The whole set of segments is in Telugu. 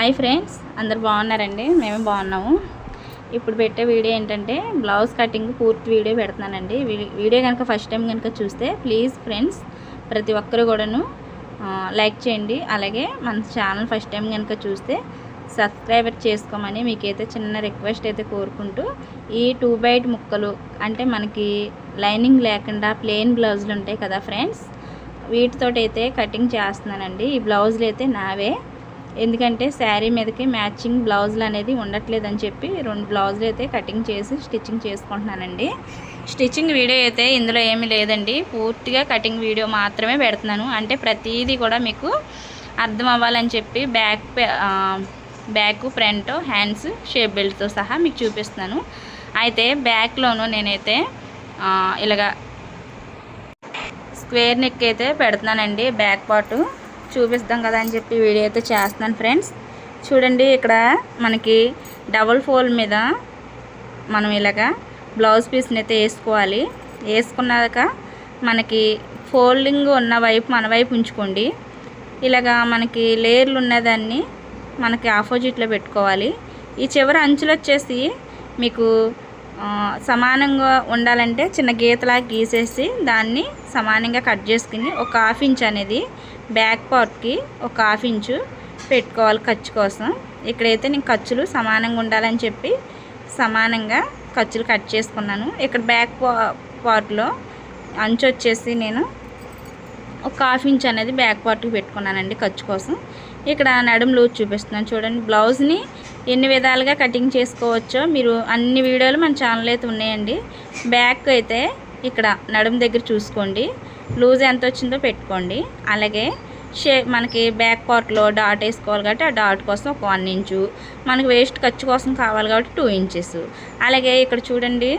హాయ్ ఫ్రెండ్స్ అందరు బాగున్నారండి? మేము బాగున్నాము. ఇప్పుడు పెట్టే వీడియో ఏంటంటే బ్లౌజ్ కటింగ్ పూర్తి వీడియో పెడుతున్నానండి. వీ- వీడియో కనుక ఫస్ట్ టైం కనుక చూస్తే ప్లీజ్ ఫ్రెండ్స్ ప్రతి ఒక్కరు కూడాను లైక్ చేయండి. అలాగే మన ఛానల్ ఫస్ట్ టైం కనుక చూస్తే సబ్స్క్రైబర్ చేసుకోమని మీకైతే చిన్న రిక్వెస్ట్ అయితే కోరుకుంటూ ఈ టూ బైట్ ముక్కలు అంటే మనకి లైనింగ్ లేకుండా ప్లెయిన్ బ్లౌజులు ఉంటాయి కదా ఫ్రెండ్స్ వీటితోటి అయితే కటింగ్ చేస్తున్నానండి. ఈ బ్లౌజులు అయితే నావే. ఎందుకంటే శారీ మీదకి మ్యాచింగ్ బ్లౌజులు అనేది ఉండట్లేదని చెప్పి రెండు బ్లౌజులు అయితే కటింగ్ చేసి స్టిచ్చింగ్ చేసుకుంటున్నానండి. స్టిచ్చింగ్ వీడియో అయితే ఇందులో ఏమీ లేదండి. పూర్తిగా కటింగ్ వీడియో మాత్రమే పెడుతున్నాను. అంటే ప్రతిదీ కూడా మీకు అర్థం అవ్వాలని చెప్పి బ్యాక్ పే- బ్యాక్ ఫ్రంట్ హ్యాండ్స్ షేప్ బెల్ట్తో సహా మీకు చూపిస్తున్నాను. అయితే బ్యాక్లోను నేనైతే ఇలాగా స్క్వేర్ నెక్ అయితే పెడుతున్నానండి బ్యాక్ పార్టు. చూపిస్తాం కదా అని చెప్పి వీడియో అయితే చేస్తున్నాను ఫ్రెండ్స్. చూడండి ఇక్కడ మనకి డబుల్ ఫోల్ మీద మనం ఇలాగా బ్లౌజ్ పీస్ని అయితే వేసుకోవాలి. వేసుకున్నాక మనకి ఫోల్డింగ్ ఉన్న వైపు మన వైపు ఉంచుకోండి. ఇలాగా మనకి లేయర్లు ఉన్నదాన్ని మనకి ఆపోజిట్లో పెట్టుకోవాలి. ఈ చివరి అంచులు వచ్చేసి మీకు సమానంగా ఉండాలంటే చిన్న గీతలాగా గీసేసి దాన్ని సమానంగా కట్ చేసుకుని ఒక హాఫ్ ఇంచ్ అనేది బ్యాక్ పార్ట్కి ఒక హాఫ్ ఇంచు పెట్టుకోవాలి ఖర్చు కోసం. ఇక్కడైతే నేను ఖర్చులు సమానంగా ఉండాలని చెప్పి సమానంగా ఖర్చులు కట్ చేసుకున్నాను. ఇక్కడ బ్యాక్ పార్ట్లో అంచు వచ్చేసి నేను ఒక హాఫ్ ఇంచ్ అనేది బ్యాక్ పార్ట్కి పెట్టుకున్నానండి ఖర్చు కోసం. ఇక్కడ నడుము లూజ్ చూపిస్తున్నాను చూడండి. బ్లౌజ్ని ఎన్ని విధాలుగా కటింగ్ చేసుకోవచ్చో మీరు అన్ని వీడియోలు మన ఛానల్ అయితే ఉన్నాయండి. బ్యాక్ అయితే ఇక్కడ నడుము దగ్గర చూసుకోండి. లూజ్ ఎంత వచ్చిందో పెట్టుకోండి. అలాగే షే మనకి బ్యాక్ పార్ట్లో డాట్ వేసుకోవాలి కాబట్టి ఆ డాట్ కోసం ఒక వన్ ఇంచు. మనకి వేస్ట్ ఖర్చు కోసం కావాలి కాబట్టి టూ ఇంచెస్. అలాగే ఇక్కడ చూడండి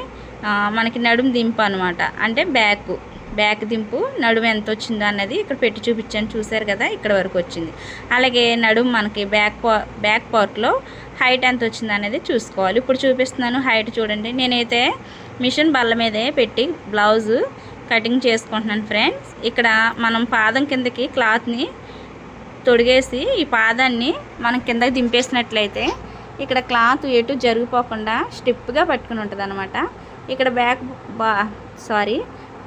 మనకి నడుము దింపు అనమాట అంటే బ్యాక్ బ్యాక్ దింపు నడుము ఎంత వచ్చిందో అన్నది ఇక్కడ పెట్టి చూపించాను. చూశారు కదా ఇక్కడ వరకు వచ్చింది. అలాగే నడుము మనకి బ్యాక్ పా బ్యాక్ పార్ట్లో హైట్ ఎంత వచ్చింది అనేది చూసుకోవాలి. ఇప్పుడు చూపిస్తున్నాను హైట్ చూడండి. నేనైతే మిషన్ బల్ల మీదే పెట్టి బ్లౌజ్ కటింగ్ చేసుకుంటున్నాను ఫ్రెండ్స్. ఇక్కడ మనం పాదం కిందకి క్లాత్ని తొడిగేసి ఈ పాదాన్ని మనం కిందకి దింపేసినట్లయితే ఇక్కడ క్లాత్ ఎటు జరిగిపోకుండా స్టిప్గా పట్టుకుని ఉంటుంది అనమాట ఇక్కడ బ్యాక్ బా సారీ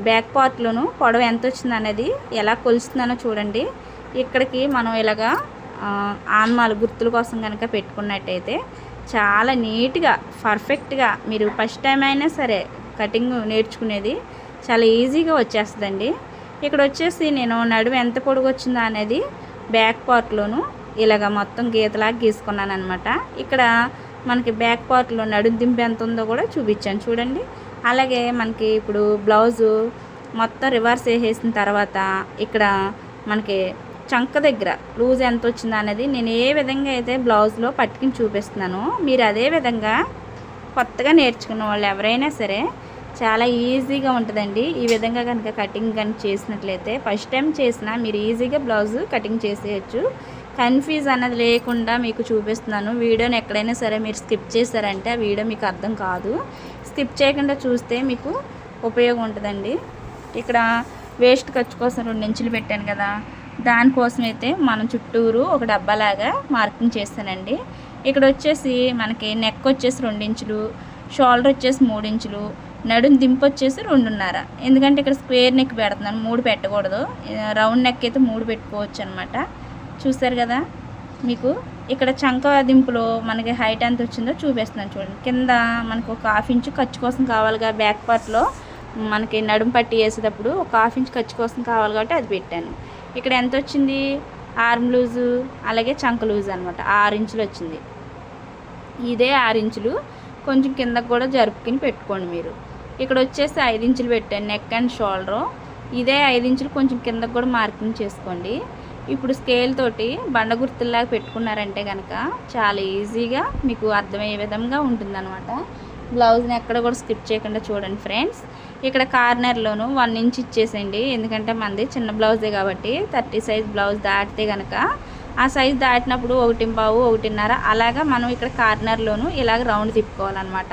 బ్యాక్ పార్ట్లోను పొడవు ఎంత వచ్చింది అనేది ఎలా కొలుస్తున్నానో చూడండి. ఇక్కడికి మనం ఇలాగా ఆన్మాలు గుర్తుల కోసం కనుక పెట్టుకున్నట్టయితే చాలా నీట్గా పర్ఫెక్ట్గా మీరు ఫస్ట్ టైం అయినా సరే కటింగ్ నేర్చుకునేది చాలా ఈజీగా వచ్చేస్తుందండి. ఇక్కడ వచ్చేసి నేను నడుము ఎంత పొడుగు వచ్చిందా అనేది బ్యాక్ పార్ట్లోను ఇలాగ మొత్తం గీతలాగా గీసుకున్నాను అనమాట ఇక్కడ మనకి బ్యాక్ పార్ట్లో నడుము దింపు ఎంత ఉందో కూడా చూపించాను చూడండి. అలాగే మనకి ఇప్పుడు బ్లౌజు మొత్తం రివర్స్ వేసేసిన తర్వాత ఇక్కడ మనకి చంక దగ్గర లూజ్ ఎంత వచ్చిందో అనేది నేను ఏ విధంగా అయితే బ్లౌజ్లో పట్టుకుని చూపిస్తున్నానో మీరు అదే విధంగా కొత్తగా నేర్చుకున్న వాళ్ళు ఎవరైనా సరే చాలా ఈజీగా ఉంటుందండి. ఈ విధంగా కనుక కటింగ్ కనుక చేసినట్లయితే ఫస్ట్ టైం చేసినా మీరు ఈజీగా బ్లౌజ్ కటింగ్ చేసేయచ్చు. కన్ఫ్యూజ్ అన్నది లేకుండా మీకు చూపిస్తున్నాను. వీడియోని ఎక్కడైనా సరే మీరు స్కిప్ చేశారంటే ఆ వీడియో మీకు అర్థం కాదు. స్కిప్ చేయకుండా చూస్తే మీకు ఉపయోగం ఉంటుందండి. ఇక్కడ వేస్ట్ ఖర్చు కోసం రెండు ఇంచులు పెట్టాను కదా. దానికోసం అయితే మనం చుట్టూరు ఒక డబ్బాలాగా మార్కింగ్ చేస్తానండి. ఇక్కడ వచ్చేసి మనకి నెక్ వచ్చేసి రెండించులు షోల్డర్ వచ్చేసి మూడించులు నడుం దింపు వచ్చేసి రెండున్నర. ఎందుకంటే ఇక్కడ స్క్వేర్ నెక్ పెడుతున్నాను మూడు పెట్టకూడదు. రౌండ్ నెక్ అయితే మూడు పెట్టుకోవచ్చు అనమాట చూసారు కదా మీకు? ఇక్కడ చంక దింపులో మనకి హైట్ ఎంత వచ్చిందో చూపిస్తున్నాను చూడండి. కింద మనకు ఒక హాఫ్ ఇంచు ఖర్చు కోసం కావాలిగా బ్యాక్ పార్ట్లో మనకి నడుం పట్టి వేసేటప్పుడు ఒక హాఫ్ ఇంచ్ ఖర్చు కోసం కావాలి కాబట్టి అది పెట్టాను. ఇక్కడ ఎంత వచ్చింది ఆర్మ్ లూజు అలాగే చంక లూజ్ అనమాట ఆరు ఇంచులు వచ్చింది. ఇదే ఆరు ఇంచులు కొంచెం కిందకు కూడా జరుపుకుని పెట్టుకోండి మీరు. ఇక్కడ వచ్చేసి ఐదు ఇంచులు పెట్టాను. Neck and shoulder. ఇదే ఐదు ఇంచులు కొంచెం కిందకు కూడా మార్కింగ్ చేసుకోండి. ఇప్పుడు స్కేల్ తోటి బండ గుర్తుల్లాగా పెట్టుకున్నారంటే కనుక చాలా ఈజీగా మీకు అర్థమయ్యే విధంగా ఉంటుందన్నమాట. బ్లౌజ్ని ఎక్కడ కూడా స్కిప్ చేయకుండా చూడండి ఫ్రెండ్స్. ఇక్కడ కార్నర్లోను వన్ ఇంచ్ ఇచ్చేసేయండి. ఎందుకంటే మనది చిన్న బ్లౌజే కాబట్టి థర్టీ సైజ్ బ్లౌజ్ దాటితే కనుక ఆ సైజ్ దాటినప్పుడు ఒకటి పావు ఒకటిన్నర అలాగా మనం ఇక్కడ కార్నర్లోను ఇలాగ రౌండ్ తిప్పుకోవాలన్నమాట.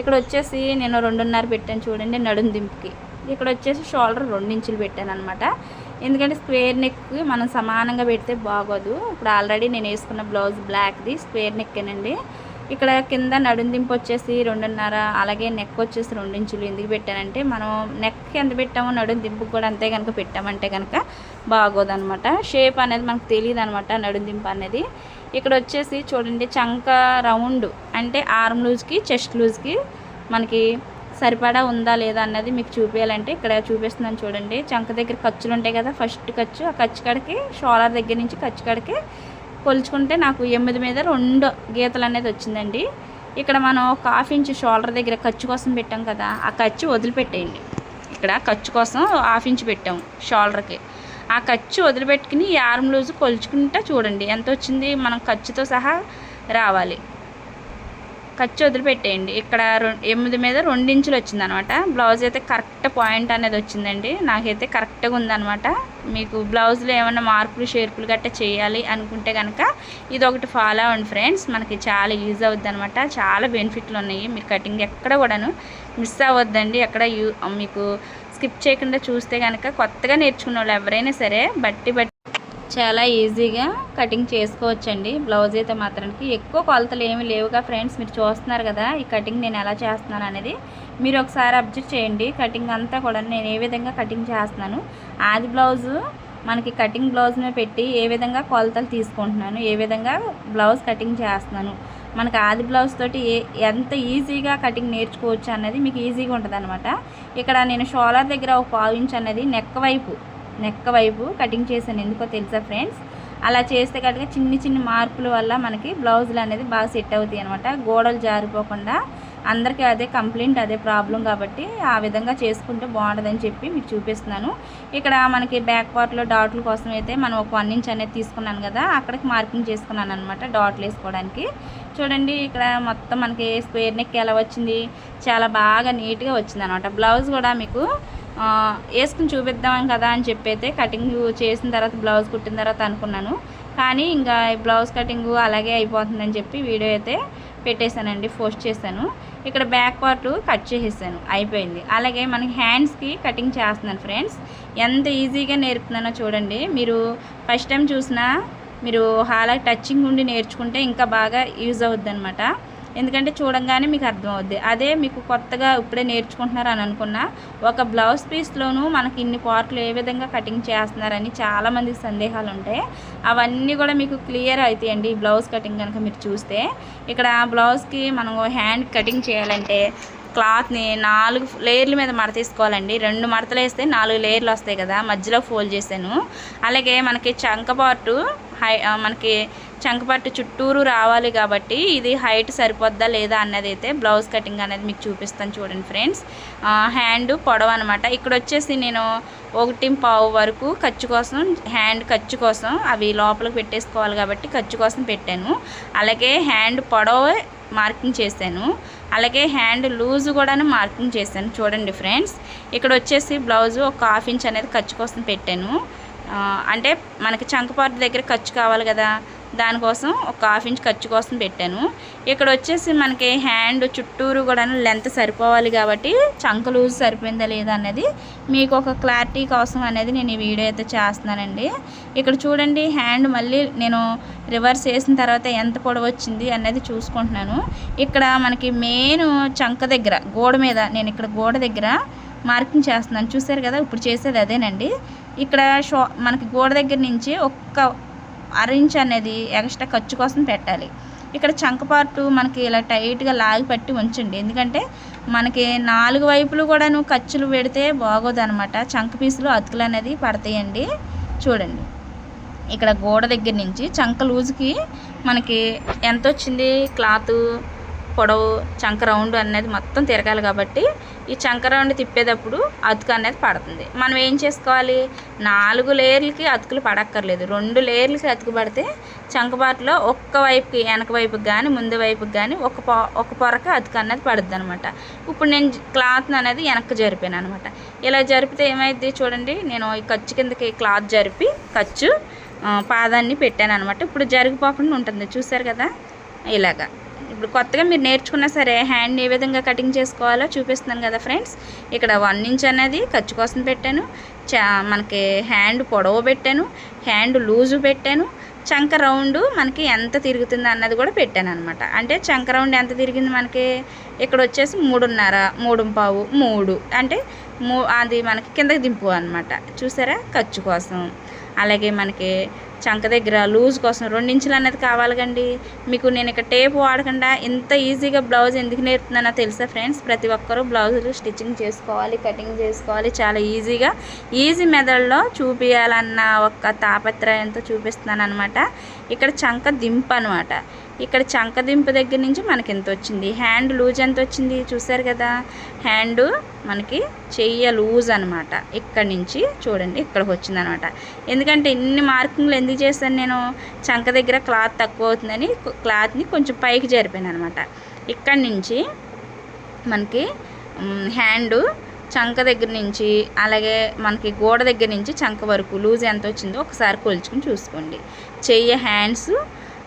ఇక్కడ వచ్చేసి నేను రెండున్నర పెట్టాను చూడండి నడుం దింపుకి. ఇక్కడ వచ్చేసి షోల్డర్ రెండు ఇంచులు పెట్టాను అనమాట ఎందుకంటే స్క్వేర్ నెక్ మనం సమానంగా పెడితే బాగోదు. ఇప్పుడు ఆల్రెడీ నేను వేసుకున్న బ్లౌజ్ బ్లాక్ది స్క్వేర్ నెక్కేనండి. ఇక్కడ కింద నడుందింపు వచ్చేసి రెండున్నర అలాగే నెక్ వచ్చేసి రెండించులు. ఎందుకు పెట్టానంటే మనం నెక్ ఎంత పెట్టామో నడుం దింపుకు కూడా అంతే కనుక పెట్టామంటే కనుక బాగోదనమాట. షేప్ అనేది మనకు తెలియదు అనమాట నడుందింపు అనేది. ఇక్కడ వచ్చేసి చూడండి చంక రౌండ్ అంటే ఆర్మ్ లూజ్కి చెస్ట్ లూజ్కి మనకి సరిపడా ఉందా లేదా అన్నది మీకు చూపించాలంటే ఇక్కడ చూపిస్తున్నాను చూడండి. చంక దగ్గర ఖర్చులు ఉంటాయి కదా ఫస్ట్ ఖర్చు. ఆ ఖర్చు కాడికి షోలార్ దగ్గర నుంచి ఖర్చు కాడికి కొలుచుకుంటే నాకు ఎనిమిది మీద రెండు గీతలు అనేది వచ్చిందండి. ఇక్కడ మనం ఒక హాఫ్ ఇంచ్ షోల్డర్ దగ్గర ఖర్చు కోసం పెట్టాం కదా ఆ ఖర్చు వదిలిపెట్టేయండి. ఇక్కడ ఖర్చు కోసం హాఫ్ ఇంచ్ పెట్టాం షోల్డర్కి. ఆ ఖర్చు వదిలిపెట్టుకుని ఈ ఆర్మ్ లూజ్ కొలుచుకుంటా చూడండి ఎంత వచ్చింది? మనం ఖర్చుతో సహా రావాలి. ఖర్చు వదిలిపెట్టేయండి. ఇక్కడ ఎనిమిది మీద రెండించులు వచ్చిందనమాట. బ్లౌజ్ అయితే కరెక్ట్ పాయింట్ అనేది వచ్చిందండి. నాకైతే కరెక్ట్గా ఉందనమాట. మీకు బ్లౌజ్లో ఏమైనా మార్పులు షేర్పులు గట్ట చేయాలి అనుకుంటే కనుక ఇది ఒకటి ఫాలో అవ్వండి ఫ్రెండ్స్. మనకి చాలా యూజ్ అవుద్ది అనమాట చాలా బెనిఫిట్లు ఉన్నాయి. మీరు కటింగ్ ఎక్కడ కూడాను మిస్ అవ్వద్దండి. ఎక్కడ యూ మీకు స్కిప్ చేయకుండా చూస్తే కనుక కొత్తగా నేర్చుకున్న వాళ్ళు ఎవరైనా సరే బట్టి బట్టి చాలా ఈజీగా కటింగ్ చేసుకోవచ్చండి. బ్లౌజ్ అయితే మాత్రానికి ఎక్కువ కొలతలు ఏమి లేవుగా ఫ్రెండ్స్ మీరు చూస్తున్నారు కదా ఈ కటింగ్ నేను ఎలా చేస్తున్నాను అనేది. మీరు ఒకసారి అబ్జర్వ్ చేయండి. కటింగ్ అంతా కూడా నేను ఏ విధంగా కటింగ్ చేస్తున్నాను. ఆది బ్లౌజు మనకి కటింగ్ బ్లౌజ్ని పెట్టి ఏ విధంగా కొలతలు తీసుకుంటున్నాను ఏ విధంగా బ్లౌజ్ కటింగ్ చేస్తున్నాను. మనకి ఆది బ్లౌజ్ తోటి ఏ ఎంత ఈజీగా కటింగ్ నేర్చుకోవచ్చు అన్నది మీకు ఈజీగా ఉంటుంది ఇక్కడ నేను షోలర్ దగ్గర ఒక పావు ఇంచ్ అనేది నెక్ వైపు నెక్క వైపు కటింగ్ చేశాను. ఎందుకో తెలుసా ఫ్రెండ్స్ అలా చేస్తే కనుక చిన్ని చిన్ని మార్పుల వల్ల మనకి బ్లౌజులు అనేది బాగా సెట్ అవుతాయి అనమాట గోడలు జారిపోకుండా అందరికీ అదే కంప్లైంట్ అదే ప్రాబ్లం కాబట్టి ఆ విధంగా చేసుకుంటే బాగుంటుందని చెప్పి మీకు చూపిస్తున్నాను. ఇక్కడ మనకి బ్యాక్ పార్ట్లో డాట్ల కోసం అయితే మనం ఒక వన్ ఇంచ్ అనేది తీసుకున్నాను కదా అక్కడికి మార్కింగ్ చేసుకున్నాను అనమాట డాట్లు వేసుకోవడానికి. చూడండి ఇక్కడ మొత్తం మనకి స్క్వేర్ నెక్ ఎలా వచ్చింది? చాలా బాగా నీట్గా వచ్చింది అనమాట బ్లౌజ్ కూడా మీకు వేసుకుని చూపిద్దాం కదా అని చెప్పి అయితే కటింగ్ చేసిన తర్వాత బ్లౌజ్ కుట్టిన తర్వాత అనుకున్నాను. కానీ ఇంకా బ్లౌజ్ కటింగ్ అలాగే అయిపోతుందని చెప్పి వీడియో అయితే పెట్టేశానండి పోస్ట్ చేశాను. ఇక్కడ బ్యాక్ పార్ట్ కట్ చేసేసాను అయిపోయింది. అలాగే మనకి హ్యాండ్స్కి కటింగ్ చేస్తున్నాను ఫ్రెండ్స్ ఎంత ఈజీగా నేర్పుతున్నానో చూడండి. మీరు ఫస్ట్ టైం చూసినా మీరు హాలా టచింగ్ ఉండి నేర్చుకుంటే ఇంకా బాగా యూజ్ అవుద్ది అనమాట ఎందుకంటే చూడంగానే మీకు అర్థమవుద్ది. అదే మీకు కొత్తగా ఇప్పుడే నేర్చుకుంటున్నారు అని అనుకున్నా ఒక బ్లౌజ్ పీస్లోనూ మనకి ఇన్ని పార్ట్లు ఏ విధంగా కటింగ్ చేస్తున్నారని చాలామందికి సందేహాలు ఉంటాయి అవన్నీ కూడా మీకు క్లియర్ అవుతాయండి బ్లౌజ్ కటింగ్ కనుక మీరు చూస్తే. ఇక్కడ బ్లౌజ్కి మనం హ్యాండ్ కటింగ్ చేయాలంటే క్లాత్ని నాలుగు లేయర్ల మీద మడత తీసుకోవాలండి రెండు మడతలు వేస్తే నాలుగు లేయర్లు వస్తాయి కదా మధ్యలో ఫోల్డ్ చేశాను. అలాగే మనకి చంక హై మనకి చంకపట్టు చుట్టూరు రావాలి కాబట్టి ఇది హైట్ సరిపోద్దా లేదా అన్నది అయితే బ్లౌజ్ కటింగ్ అనేది మీకు చూపిస్తాను చూడండి ఫ్రెండ్స్. హ్యాండ్ పొడవు అనమాట ఇక్కడ వచ్చేసి నేను ఒకటి పావు వరకు ఖర్చు కోసం హ్యాండ్ ఖర్చు కోసం అవి లోపలికి పెట్టేసుకోవాలి కాబట్టి ఖర్చు కోసం పెట్టాను. అలాగే హ్యాండ్ పొడవు మార్కింగ్ చేశాను. అలాగే హ్యాండ్ లూజ్ కూడా మార్కింగ్ చేశాను. చూడండి ఫ్రెండ్స్ ఇక్కడ వచ్చేసి బ్లౌజ్ ఒక హాఫ్ ఇంచ్ అనేది ఖర్చు కోసం పెట్టాను. అంటే మనకి చంకపాటు దగ్గర ఖర్చు కావాలి కదా. దానికోసం ఒక హాఫ్ ఇంచ్ ఖర్చు కోసం పెట్టాను. ఇక్కడ వచ్చేసి మనకి హ్యాండ్ చుట్టూరు కూడా లెంత్ సరిపోవాలి కాబట్టి చంక లూజ్ సరిపోయిందా లేదా అనేది మీకు ఒక క్లారిటీ కోసం అనేది నేను ఈ వీడియో అయితే చేస్తున్నానండి. ఇక్కడ చూడండి హ్యాండ్ మళ్ళీ నేను రివర్స్ చేసిన తర్వాత ఎంత పొడవు వచ్చింది అనేది చూసుకుంటున్నాను. ఇక్కడ మనకి మెయిన్ చంక దగ్గర గోడ మీద నేను ఇక్కడ గోడ దగ్గర మార్కింగ్ చేస్తున్నాను. చూసారు కదా ఇప్పుడు చేసేది అదేనండి. ఇక్కడ షో మనకి గోడ దగ్గర నుంచి ఒక్క అరించ్ అనేది ఎక్స్ట్రా ఖర్చు కోసం పెట్టాలి. ఇక్కడ చంక పార్టు మనకి ఇలా టైట్గా లాగి పట్టి ఉంచండి. ఎందుకంటే మనకి నాలుగు వైపులు కూడాను ఖర్చులు పెడితే బాగోదు అనమాట చంక పీసులు అతుకులు అనేది పడతాయండి. చూడండి. ఇక్కడ గోడ దగ్గర నుంచి చంక లూజుకి మనకి ఎంత వచ్చింది క్లాత్ పొడవు చంక రౌండ్ అనేది మొత్తం తిరగాలి కాబట్టి ఈ చంక రౌండ్ తిప్పేటప్పుడు అతుకు అనేది పడుతుంది. మనం ఏం చేసుకోవాలి? నాలుగు లేయర్లకి అతుకులు పడక్కర్లేదు. రెండు లేయర్లకి అతుకు పడితే చంకబాటులో ఒక్క వైపుకి వెనక వైపుకి కానీ ముందు వైపుకి కానీ ఒక పొ ఒక పొరక అతుకు అనేది పడుద్ది అనమాట ఇప్పుడు నేను క్లాత్ అనేది వెనక్కి జరిపాను అనమాట ఇలా జరిపితే ఏమైంది చూడండి. నేను ఈ ఖర్చు కిందకి క్లాత్ జరిపి ఖర్చు పాదాన్ని పెట్టాను అనమాట ఇప్పుడు జరిగిపోకుండా ఉంటుంది. చూసారు కదా? ఇలాగా. ఇప్పుడు కొత్తగా మీరు నేర్చుకున్నా సరే హ్యాండ్ ఏ విధంగా కటింగ్ చేసుకోవాలో చూపిస్తున్నాను కదా ఫ్రెండ్స్ ఇక్కడ వన్ ఇంచ్ అనేది ఖర్చు కోసం పెట్టాను. చా మనకి హ్యాండ్ పొడవు పెట్టాను. హ్యాండ్ లూజు పెట్టాను. చంక రౌండ్ మనకి ఎంత తిరుగుతుంది అన్నది కూడా పెట్టాను అనమాట అంటే చంక రౌండ్ ఎంత తిరిగింది మనకి? ఇక్కడ వచ్చేసి మూడున్నర మూడు పావు మూడు. అంటే అది మనకి కిందకి దింపు అనమాట చూసారా? ఖర్చు కోసం. అలాగే మనకి చంక దగ్గర లూజ్ కోసం రెండించులు అనేది కావాలి కండి. మీకు నేను ఇక్కడ టేప్ వాడకుండా ఇంత ఈజీగా బ్లౌజ్ ఎందుకు నేర్పుతున్నానో తెలుసా ఫ్రెండ్స్? ప్రతి ఒక్కరూ బ్లౌజులు స్టిచ్చింగ్ చేసుకోవాలి కటింగ్ చేసుకోవాలి. చాలా ఈజీగా ఈజీ మెథడ్లో చూపించాలన్న ఒక తాపత్రయంతో చూపిస్తున్నాను అనమాట ఇక్కడ చంక దింపు అనమాట ఇక్కడ చంకదింపు దగ్గర నుంచి మనకి ఎంత వచ్చింది? హ్యాండ్ లూజ్ ఎంత వచ్చింది? చూసారు కదా? హ్యాండ్ మనకి చెయ్య లూజ్ అనమాట ఇక్కడ నుంచి చూడండి ఇక్కడికి వచ్చింది అనమాట ఎందుకంటే ఇన్ని మార్కింగ్లు ఎందుకు చేశాను నేను? చంక దగ్గర క్లాత్ తక్కువ అవుతుందని క్లాత్ని కొంచెం పైకి జరిపాను అనమాట ఇక్కడి నుంచి మనకి హ్యాండ్ చంక దగ్గర నుంచి అలాగే మనకి గోడ దగ్గర నుంచి చంక వరకు లూజ్ ఎంత వచ్చిందో ఒకసారి కొలుచుకుని చూసుకోండి. చెయ్యి హ్యాండ్స్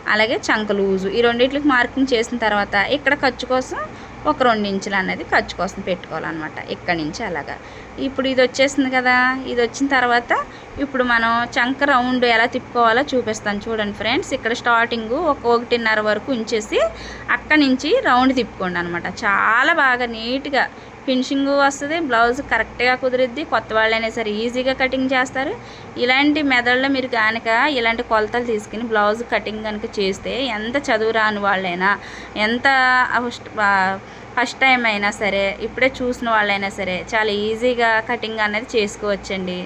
అలాగే చంక లూజు. ఈ రెండింటికి మార్కింగ్ చేసిన తర్వాత ఇక్కడ ఖర్చు కోసం ఒక రెండు ఇంచులు అనేది ఖర్చు కోసం పెట్టుకోవాలన్నమాట. ఇక్కడి నుంచి అలాగా. ఇప్పుడు ఇది వచ్చేసింది కదా. ఇది వచ్చిన తర్వాత ఇప్పుడు మనం చంక రౌండ్ ఎలా తిప్పుకోవాలో చూపిస్తాను చూడండి ఫ్రెండ్స్. ఇక్కడ స్టార్టింగ్ ఒక ఒకటిన్నర వరకు ఉంచేసి అక్కడి నుంచి రౌండ్ తిప్పుకోండి అనమాట చాలా బాగా నీట్గా ఫినిషింగ్ వస్తుంది బ్లౌజ్ కరెక్ట్గా కుదిరిద్ది కొత్త వాళ్ళైనా సరే ఈజీగా కటింగ్ చేస్తారు. ఇలాంటి మెథడ్లో మీరు కనుక ఇలాంటి కొలతలు తీసుకుని బ్లౌజ్ కటింగ్ కనుక చేస్తే ఎంత చదువు రాని వాళ్ళైనా ఎంత ఫస్ట్ టైం అయినా సరే ఇప్పుడే చూసిన వాళ్ళైనా సరే చాలా ఈజీగా కటింగ్ అనేది చేసుకోవచ్చండి.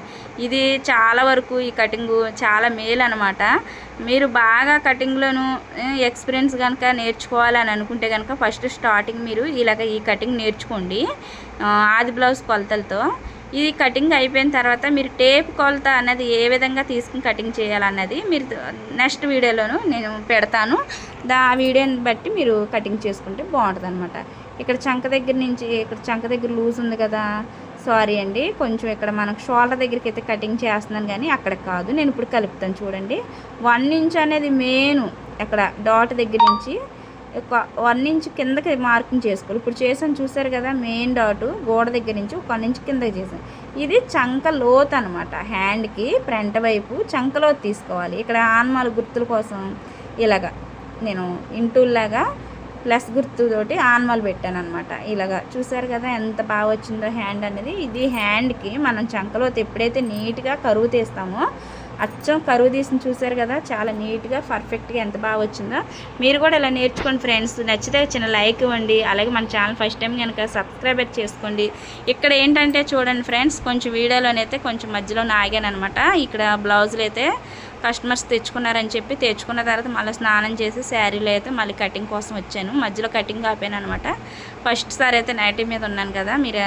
ఇది చాలా వరకు ఈ కటింగ్ చాలా మేలు అనమాట మీరు బాగా కటింగ్లోను ఎక్స్పీరియన్స్ కనుక నేర్చుకోవాలని అనుకుంటే కనుక ఫస్ట్ స్టార్టింగ్ మీరు ఇలాగ ఈ కటింగ్ నేర్చుకోండి. ఆది బ్లౌజ్ కొలతలతో. ఇది కటింగ్ అయిపోయిన తర్వాత మీరు టేప్ కొలత అన్నది ఏ విధంగా తీసుకుని కటింగ్ చేయాలన్నది మీరు నెక్స్ట్ వీడియోలోను నేను పెడతాను. దా ఆ వీడియోని బట్టి మీరు కటింగ్ చేసుకుంటే బాగుంటుంది అనమాట ఇక్కడ చంక దగ్గర నుంచి ఇక్కడ చంక దగ్గర లూజ్ ఉంది కదా. సారీ అండి. కొంచెం ఇక్కడ మనకు షోల్డర్ దగ్గరికి అయితే కటింగ్ చేస్తున్నాను కానీ అక్కడ కాదు. నేను ఇప్పుడు కలుపుతాను చూడండి. వన్ ఇంచ్ అనేది మెయిన్ అక్కడ డాట్ దగ్గర నుంచి ఒక వన్ ఇంచ్ కిందకి మార్కింగ్ చేసుకోవాలి. ఇప్పుడు చేసాను చూసారు కదా మెయిన్ డాట్ గోడ దగ్గర నుంచి ఒక వన్ ఇంచ్ కిందకి చేసాను ఇది చంక లోత్ అనమాట హ్యాండ్కి ఫ్రంట్ వైపు చంక లోతు తీసుకోవాలి. ఇక్కడ ఆన్మాల గుర్తుల కోసం ఇలాగా నేను ఇంటూల్లాగా ప్లస్ గుర్తుతోటి ఆన్మల్ పెట్టాను అనమాట ఇలాగా చూసారు కదా ఎంత బాగా వచ్చిందో హ్యాండ్ అనేది. ఇది హ్యాండ్కి మనం చంకలో ఎప్పుడైతే నీట్గా కరువు తీస్తామో అచ్చం కరువు తీసిన చూసారు కదా చాలా నీట్గా పర్ఫెక్ట్గా ఎంత బాగా వచ్చిందో. మీరు కూడా ఇలా నేర్చుకోండి ఫ్రెండ్స్. నచ్చితే చిన్న లైక్ ఇవ్వండి. అలాగే మన ఛానల్ ఫస్ట్ టైం కనుక సబ్స్క్రైబర్ చేసుకోండి. ఇక్కడ ఏంటంటే చూడండి ఫ్రెండ్స్ కొంచెం వీడియోలోనైతే కొంచెం మధ్యలో నాగాను అనమాట ఇక్కడ బ్లౌజులు అయితే కస్టమర్స్ తెచ్చుకున్నారని చెప్పి తెచ్చుకున్న తర్వాత మళ్ళీ స్నానం చేసి శారీలో అయితే మళ్ళీ కటింగ్ కోసం వచ్చాను. మధ్యలో కటింగ్ ఆపాను అనమాట ఫస్ట్ సారి అయితే నైటీ మీద ఉన్నాను కదా మీరు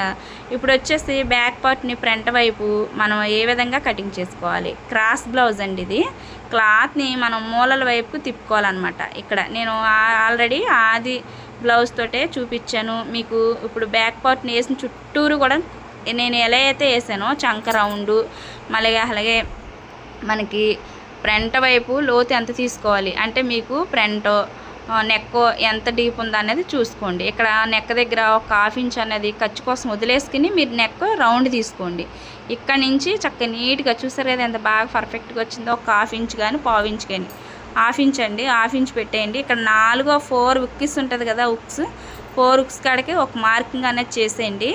ఇప్పుడు వచ్చేసి బ్యాక్ పార్ట్ని ఫ్రంట్ వైపు మనం ఏ విధంగా కటింగ్ చేసుకోవాలి? క్రాస్ బ్లౌజ్ అండి ఇది. క్లాత్ని మనం మూలల వైపుకు తిప్పుకోవాలన్నమాట. ఇక్కడ నేను ఆల్రెడీ ఆది బ్లౌజ్ తోటే చూపించాను. మీకు ఇప్పుడు బ్యాక్ పార్ట్ని వేసిన చుట్టూరు కూడా నేను ఎలా అయితే వేసానో చంక రౌండు మళ్ళీ అలాగే మనకి ఫ్రంట్ వైపు లోతు ఎంత తీసుకోవాలి? అంటే మీకు ఫ్రంట్ నెక్ ఎంత డీప్ ఉందో అనేది చూసుకోండి. ఇక్కడ నెక్ దగ్గర ఒక హాఫ్ ఇంచ్ అనేది ఖర్చు కోసం వదిలేసుకుని మీరు నెక్ రౌండ్ తీసుకోండి. ఇక్కడ నుంచి చక్క నీట్గా చూసారు కదా ఎంత బాగా పర్ఫెక్ట్గా వచ్చిందో. ఒక హాఫ్ ఇంచ్ కానీ పావు ఇంచ్ కానీ హాఫ్ ఇంచ్ అండి. హాఫ్ ఇంచ్ పెట్టేయండి. ఇక్కడ నాలుగో ఫోర్ ఉక్కిస్ ఉంటుంది కదా ఉక్స్. ఫోర్ ఉక్స్ కాడికి ఒక మార్కింగ్ అనేది చేసేయండి.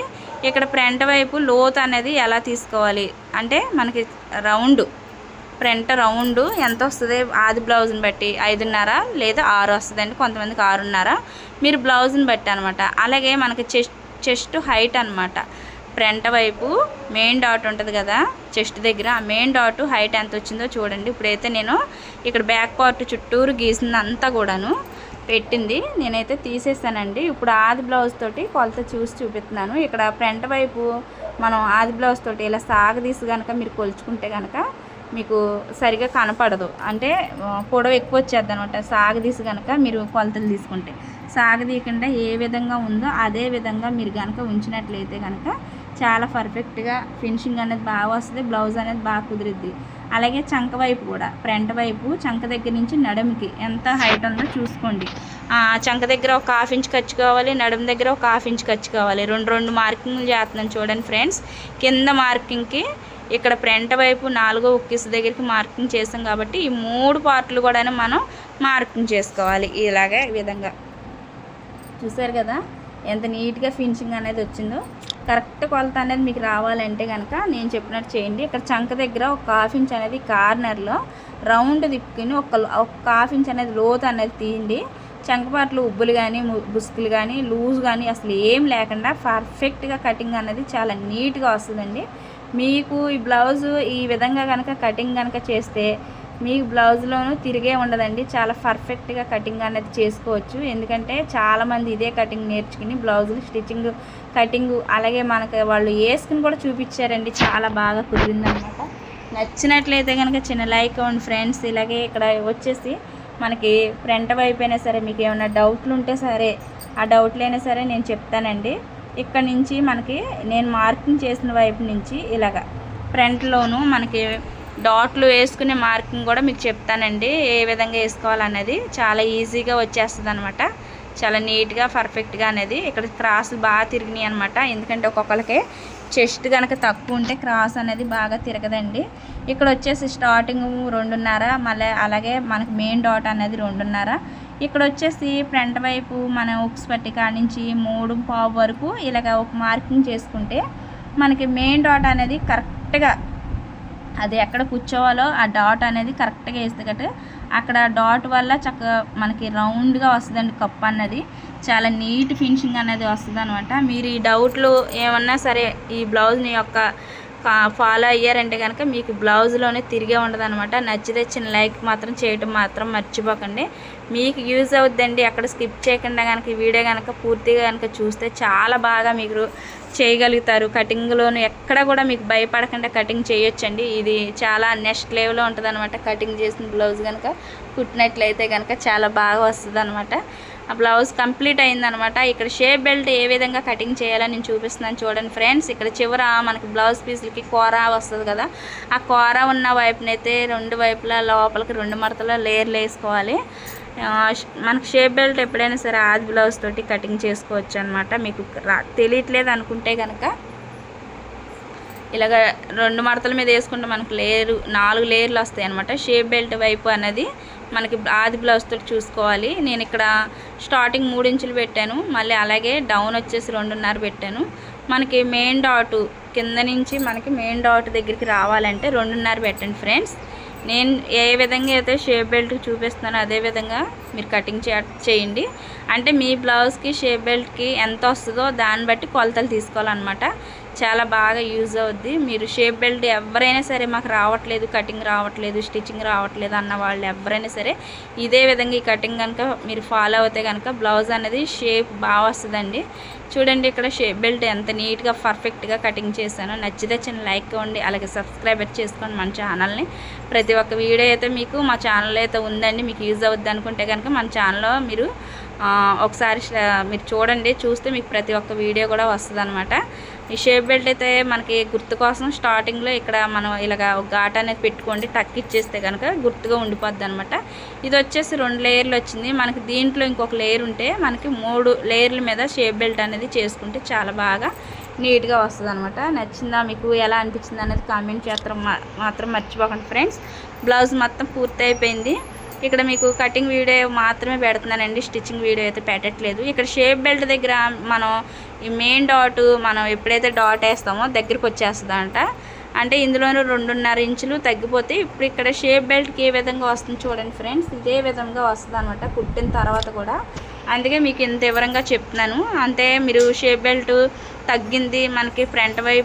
ఇక్కడ ఫ్రంట్ వైపు లోత్ అనేది ఎలా తీసుకోవాలి? అంటే మనకి రౌండ్ ఫ్రంట్ రౌండ్ ఎంత వస్తుంది? ఆది బ్లౌజ్ని బట్టి ఐదున్నర లేదా ఆరు వస్తుందండి కొంతమందికి ఆరున్నర. మీరు బ్లౌజ్ని బట్టి అనమాట అలాగే మనకి చెస్ట్ చెస్ట్ హైట్ అనమాట ఫ్రంట్ వైపు మెయిన్ డాట్ ఉంటుంది కదా చెస్ట్ దగ్గర. ఆ మెయిన్ డాట్ హైట్ ఎంత వచ్చిందో చూడండి. ఇప్పుడైతే నేను ఇక్కడ బ్యాక్ పార్ట్ చుట్టూరు గీసింది అంతా కూడాను పెట్టింది. నేనైతే తీసేసానండి. ఇప్పుడు ఆది బ్లౌజ్ తోటి కొలత చూసి చూపిస్తున్నాను. ఇక్కడ ఫ్రంట్ వైపు మనం ఆది బ్లౌజ్ తోటి ఇలా సాగదీసి కనుక మీరు కొలుచుకుంటే కనుక మీకు సరిగా కనపడదు. అంటే పొడవు ఎక్కువ వచ్చేద్ది అనమాట సాగదీసి కనుక మీరు కొలతలు తీసుకుంటే. సాగదీయకుండా ఏ విధంగా ఉందో అదే విధంగా మీరు కనుక ఉంచినట్లయితే కనుక చాలా పర్ఫెక్ట్గా ఫినిషింగ్ అనేది బాగా వస్తుంది బ్లౌజ్ అనేది బాగా కుదిరిద్ది. అలాగే చంక వైపు కూడా ఫ్రంట్ వైపు చంక దగ్గర నుంచి నడుముకి ఎంత హైట్ ఉందో చూసుకోండి. ఆ, చంక దగ్గర ఒక హాఫ్ ఇంచ్ ఖర్చు కావాలి నడుము దగ్గర ఒక హాఫ్ ఇంచ్ ఖర్చు కావాలి. రెండు రెండు మార్కింగ్లు చేస్తున్నాను చూడండి ఫ్రెండ్స్. కింద మార్కింగ్కి ఇక్కడ ఫ్రంట్ వైపు నాలుగో ఉక్కిస్ దగ్గరికి మార్కింగ్ చేసాం కాబట్టి ఈ మూడు పార్ట్లు కూడా మనం మార్కింగ్ చేసుకోవాలి ఇలాగే ఈ విధంగా. చూసారు కదా? ఎంత నీట్గా ఫినిషింగ్ అనేది వచ్చిందో. కరెక్ట్ కొలత అనేది మీకు రావాలంటే కనుక నేను చెప్పినట్టు చేయండి. ఇక్కడ చంక దగ్గర ఒక హాఫ్ ఇంచ్ అనేది కార్నర్లో రౌండ్ తిప్పుకుని ఒక ఒక హాఫ్ ఇంచ్ అనేది లోతు అనేది తీయండి. చంకపాట్లు ఉబ్బులు కానీ బుసుకులు కానీ లూజ్ కానీ అసలు ఏం లేకుండా పర్ఫెక్ట్గా కటింగ్ అనేది చాలా నీట్గా వస్తుందండి. మీకు ఈ బ్లౌజ్ ఈ విధంగా కనుక కటింగ్ కనుక చేస్తే మీకు బ్లౌజ్లోనూ తిరిగే ఉండదండి. చాలా పర్ఫెక్ట్గా కటింగ్ అనేది చేసుకోవచ్చు. ఎందుకంటే చాలామంది ఇదే కటింగ్ నేర్చుకుని బ్లౌజులు స్టిచ్చింగ్ కటింగ్ అలాగే మనకి వాళ్ళు వేసుకుని కూడా చూపించారండి. చాలా బాగా కుదిరిందనమాట. నచ్చినట్లయితే కనుక చిన్న లైక్ అవ్వండి ఫ్రెండ్స్ ఇలాగే ఇక్కడ వచ్చేసి మనకి ఫ్రంట్ వైపు అయినా సరే మీకు ఏమైనా డౌట్లు ఉంటే సరే ఆ డౌట్లు అయినా సరే నేను చెప్తానండి. ఇక్కడ నుంచి మనకి నేను మార్కింగ్ చేసిన వైపు నుంచి ఇలాగ ఫ్రంట్లోను మనకి డాట్లు వేసుకునే మార్కింగ్ కూడా మీకు చెప్తానండి ఏ విధంగా వేసుకోవాలనేది. చాలా ఈజీగా వచ్చేస్తుంది అనమాట చాలా నీట్గా పర్ఫెక్ట్గా అనేది. ఇక్కడ క్రాసులు బాగా తిరిగినాయి అనమాట. ఎందుకంటే ఒక్కొక్కరికి చెస్ట్ కనుక తక్కువ ఉంటే క్రాస్ అనేది బాగా తిరగదండి. ఇక్కడ వచ్చేసి స్టార్టింగ్ రెండున్నర మళ్ళీ అలాగే మనకి మెయిన్ డాట్ అనేది రెండున్నర. ఇక్కడ వచ్చేసి ఫ్రంట్ వైపు మన ఉక్స్ పట్టి నుంచి మూడు పావు వరకు ఇలాగ ఒక మార్కింగ్ చేసుకుంటే మనకి మెయిన్ డాట్ అనేది కరెక్ట్గా అది ఎక్కడ కూర్చోవాలో ఆ డాట్ అనేది కరెక్ట్గా వేస్తే అక్కడ డాట్ వల్ల చక్కగా మనకి రౌండ్గా వస్తుందండి కప్ అన్నది. చాలా నీట్ ఫినిషింగ్ అనేది వస్తుంది అనమాట మీరు ఈ డౌట్లు ఏమన్నా సరే ఈ బ్లౌజ్ని యొక్క ఫాలో అయ్యారంటే కనుక మీకు బ్లౌజ్లోనే తిరిగే ఉండదు అనమాట నచ్చితే చిన్న లైక్ మాత్రం చేయటం మాత్రం మర్చిపోకండి. మీకు యూజ్ అవుద్దండి అక్కడ స్కిప్ చేయకుండా కనుక వీడియో కనుక పూర్తిగా కనుక చూస్తే చాలా బాగా మీరు చేయగలుగుతారు. కటింగ్లోను ఎక్కడ కూడా మీకు భయపడకుండా కటింగ్ చేయొచ్చండి. ఇది చాలా నెక్స్ట్ లెవెల్లో ఉంటుంది అనమాట కటింగ్ చేసిన బ్లౌజ్ కనుక కుట్టినట్లయితే కనుక చాలా బాగా వస్తుంది అనమాట ఆ బ్లౌజ్ కంప్లీట్ అయిందనమాట. ఇక్కడ షేప్ బెల్ట్ ఏ విధంగా కటింగ్ చేయాలని నేను చూపిస్తున్నాను చూడండి ఫ్రెండ్స్. ఇక్కడ చివర మనకి బ్లౌజ్ పీసులకి కూర వస్తుంది కదా. ఆ కూర ఉన్న వైపునైతే రెండు వైపులా లోపలికి రెండు మడతలో లేయర్లు వేసుకోవాలి. మనకు షేప్ బెల్ట్ ఎప్పుడైనా సరే ఆది బ్లౌజ్ తోటి కటింగ్ చేసుకోవచ్చు అనమాట మీకు తెలియట్లేదు అనుకుంటే కనుక ఇలాగ రెండు మడతల మీద వేసుకుంటే మనకు లేయరు నాలుగు లేయర్లు వస్తాయి అనమాట షేప్ బెల్ట్ వైపు అనేది మనకి ఆది బ్లౌజ్ తోటి చూసుకోవాలి. నేను ఇక్కడ స్టార్టింగ్ మూడు ఇంచులు పెట్టాను. మళ్ళీ అలాగే డౌన్ వచ్చేసి రెండున్నర పెట్టాను. మనకి మెయిన్ డాట్ కింద నుంచి మనకి మెయిన్ డాట్ దగ్గరికి రావాలంటే రెండున్నర పెట్టండి ఫ్రెండ్స్ నేను ఏ విధంగా అయితే షేప్ బెల్ట్ చూపిస్తున్నానో అదే విధంగా మీరు కటింగ్ చే చేయండి. అంటే మీ బ్లౌజ్కి షేప్ బెల్ట్కి ఎంత వస్తుందో దాన్ని బట్టి కొలతలు తీసుకోవాలన్నమాట. చాలా బాగా యూజ్ అవుద్ది. మీరు షేప్ బెల్ట్ ఎవరైనా సరే మాకు రావట్లేదు కటింగ్ రావట్లేదు స్టిచ్చింగ్ రావట్లేదు అన్న వాళ్ళు ఎవరైనా సరే ఇదే విధంగా ఈ కటింగ్ కనుక మీరు ఫాలో అవుతే కనుక బ్లౌజ్ అనేది షేప్ బాగా వస్తుందండి. చూడండి ఇక్కడ షేప్ బెల్ట్ ఎంత నీట్గా పర్ఫెక్ట్గా కటింగ్ చేశాను. నచ్చితే చిన్న లైక్ ఇవ్వండి. అలాగే సబ్స్క్రైబర్ చేసుకోండి మన ఛానల్ని. ప్రతి ఒక్క వీడియో అయితే మీకు మా ఛానల్ అయితే ఉందండి. మీకు యూజ్ అవుద్ది అనుకుంటే కనుక మన ఛానల్లో మీరు ఒకసారి మీరు చూడండి. చూస్తే మీకు ప్రతి ఒక్క వీడియో కూడా వస్తుంది ఈ షేప్ బెల్ట్ అయితే మనకి గుర్తు కోసం స్టార్టింగ్లో ఇక్కడ మనం ఇలాగ ఒక ఘాట్ అనేది పెట్టుకోండి టక్ ఇచ్చేస్తే కనుక గుర్తుగా ఉండిపోద్ది అనమాట ఇది వచ్చేసి రెండు లేయర్లు వచ్చింది. మనకి దీంట్లో ఇంకొక లేయర్ ఉంటే మనకి మూడు లేయర్ల మీద షేప్ బెల్ట్ అనేది చేసుకుంటే చాలా బాగా నీట్గా వస్తుంది అనమాట నచ్చిందా మీకు? ఎలా అనిపించింది అనేది కామెంట్ చేస్తాం మాత్రం మర్చిపోకండి ఫ్రెండ్స్. బ్లౌజ్ మొత్తం పూర్తి అయిపోయింది ఇక్కడ మీకు కటింగ్ వీడియో మాత్రమే పెడుతున్నానండి స్టిచ్చింగ్ వీడియో అయితే పెట్టట్లేదు. ఇక్కడ షేప్ బెల్ట్ దగ్గర మనం ఈ మెయిన్ డాట్ మనం ఎప్పుడైతే డాట్ వేస్తామో దగ్గరికి వచ్చేస్తుందంట. అంటే ఇందులోనూ రెండున్నర ఇంచులు తగ్గిపోతే ఇప్పుడు ఇక్కడ షేప్ బెల్ట్కి ఏ విధంగా వస్తుంది చూడండి ఫ్రెండ్స్ ఇదే విధంగా వస్తుంది అనమాట కుట్టిన తర్వాత కూడా. అందుకే మీకు ఇంత వివరంగా చెప్తున్నాను. అంతే మీరు షేప్ బెల్ట్ తగ్గింది మనకి ఫ్రంట్ వైపు